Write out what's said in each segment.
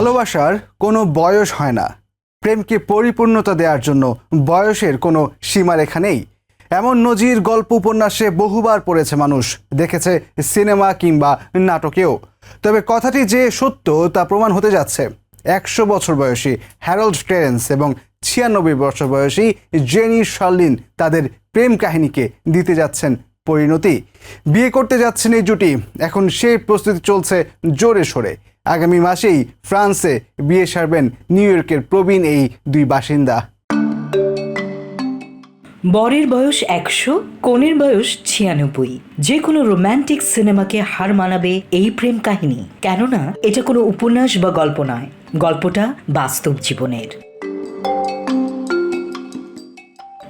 ভালোবাসার কোনো বয়স হয় না। প্রেমকে পরিপূর্ণতা দেওয়ার জন্য বয়সের কোনো সীমারেখা নেই। এমন নজির গল্প উপন্যাসে বহুবার পড়েছে মানুষ, দেখেছে সিনেমা কিংবা নাটকেও। তবে কথাটি যে সত্য তা প্রমাণ হতে যাচ্ছে। একশো বছর বয়সী হ্যারল্ড টেরেন্স এবং ছিয়ানব্বই বছর বয়সী জেনি শার্লিন তাদের প্রেম কাহিনীকে দিতে যাচ্ছেন পরিণতি। বিয়ে করতে যাচ্ছেন এই জুটি। এখন সেই প্রস্তুতি চলছে জোরে সোরে। আগামী মাসেই ফ্রান্সে বিয়ে সারবেন নিউ ইয়র্কের প্রবীণ এই দুই বাসিন্দা। বরের বয়স একশো, কনের বয়স ছিয়ানব্বই। যে কোনো রোম্যান্টিক সিনেমাকে হার মানাবে এই প্রেম কাহিনী। কেননা, এটা কোনো উপন্যাস বা গল্প নয়। গল্পটা বাস্তব জীবনের।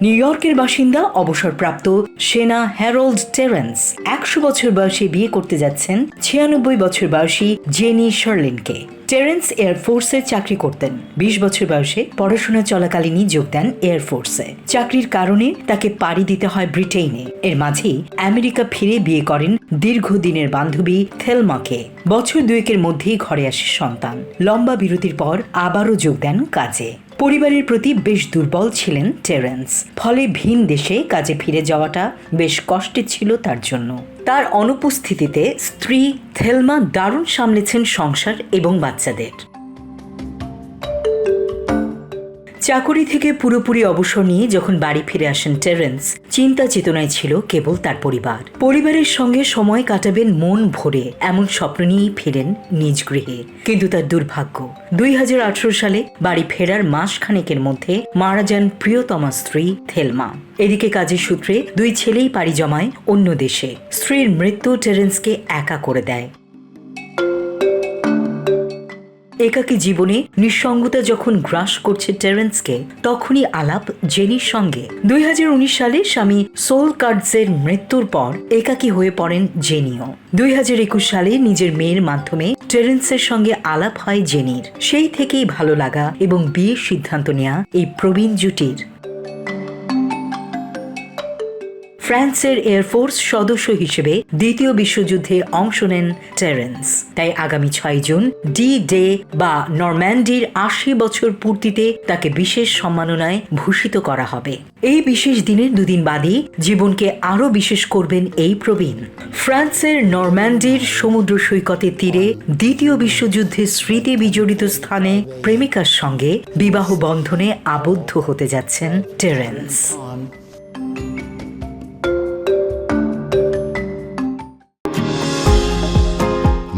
নিউ ইয়র্কের বাসিন্দা অবসরপ্রাপ্ত সেনা হ্যারোল্ড টেরেন্স একশো বছর বয়সে বিয়ে করতে যাচ্ছেন ছিয়ানব্বই বছর বয়সী জেনি শার্লিনকে টেরেন্স এয়ারফোর্সে চাকরি করতেন। বিশ বছর বয়সে পড়াশোনা চলাকালীনই যোগ দেন এয়ারফোর্সে চাকরির কারণে তাকে পাড়ি দিতে হয় ব্রিটেইনে। এর মাঝেই আমেরিকা ফিরে বিয়ে করেন দীর্ঘদিনের বান্ধবী থেলমাকে বছর দুয়েকের মধ্যেই ঘরে আসে সন্তান। লম্বা বিরতির পর আবারও যোগ দেন কাজে। পরিবারের প্রতি বেশ দুর্বল ছিলেন টেরেন্স। ফলে ভিন দেশে কাজে ফিরে যাওয়াটা বেশ কষ্টে ছিল তার জন্য। তার অনুপস্থিতিতে স্ত্রী থেলমা দারুণ সামলেছেন সংসার এবং বাচ্চাদের। চাকুরি থেকে পুরোপুরি অবসর নিয়ে যখন বাড়ি ফিরে আসেন টেরেন্স, চিন্তা চেতনায় ছিল কেবল তার পরিবার। পরিবারের সঙ্গে সময় কাটাবেন মন ভরে, এমন স্বপ্ন নিয়েই ফিরেন নিজ গৃহে। কিন্তু তার দুর্ভাগ্য, দুই হাজার আঠেরো সালে বাড়ি ফেরার মাস খানেকের মধ্যে মারা যান প্রিয়তমা স্ত্রী থেলমা। এদিকে কাজের সূত্রে দুই ছেলেই পাড়ি জমায় অন্য দেশে। স্ত্রীর মৃত্যু টেরেন্সকে একা করে দেয়। একাকী জীবনে নিঃসঙ্গতা যখন গ্রাস করছে টেরেন্সকে, তখনই আলাপ জেনির সঙ্গে। দুই হাজার উনিশ সালে স্বামী সোল কার্ডসের মৃত্যুর পর একাকী হয়ে পড়েন জেনিও। দুই হাজার একুশ সালে নিজের মেয়ের মাধ্যমে টেরেন্সের সঙ্গে আলাপ হয় জেনির। সেই থেকেই ভালো লাগা এবং বিয়ের সিদ্ধান্ত নেয়া এই প্রবীণ জুটির ফ্রান্সের এয়ারফোর্স সদস্য হিসেবে দ্বিতীয় বিশ্বযুদ্ধে অংশ নেন টেরেন্স তাই আগামী ছয় জুন ডি ডে বা নরম্যান্ডির আশি বছর পূর্তিতে তাকে বিশেষ সম্মাননায় ভূষিত করা হবে। এই বিশেষ দিনের দুদিন বাদে জীবনকে আরও বিশেষ করবেন এই প্রবীণ। ফ্রান্সের নরম্যান্ডির সমুদ্র সৈকতের তীরে দ্বিতীয় বিশ্বযুদ্ধের স্মৃতি বিজড়িত স্থানে প্রেমিকার সঙ্গে বিবাহ বন্ধনে আবদ্ধ হতে যাচ্ছেন টেরেন্স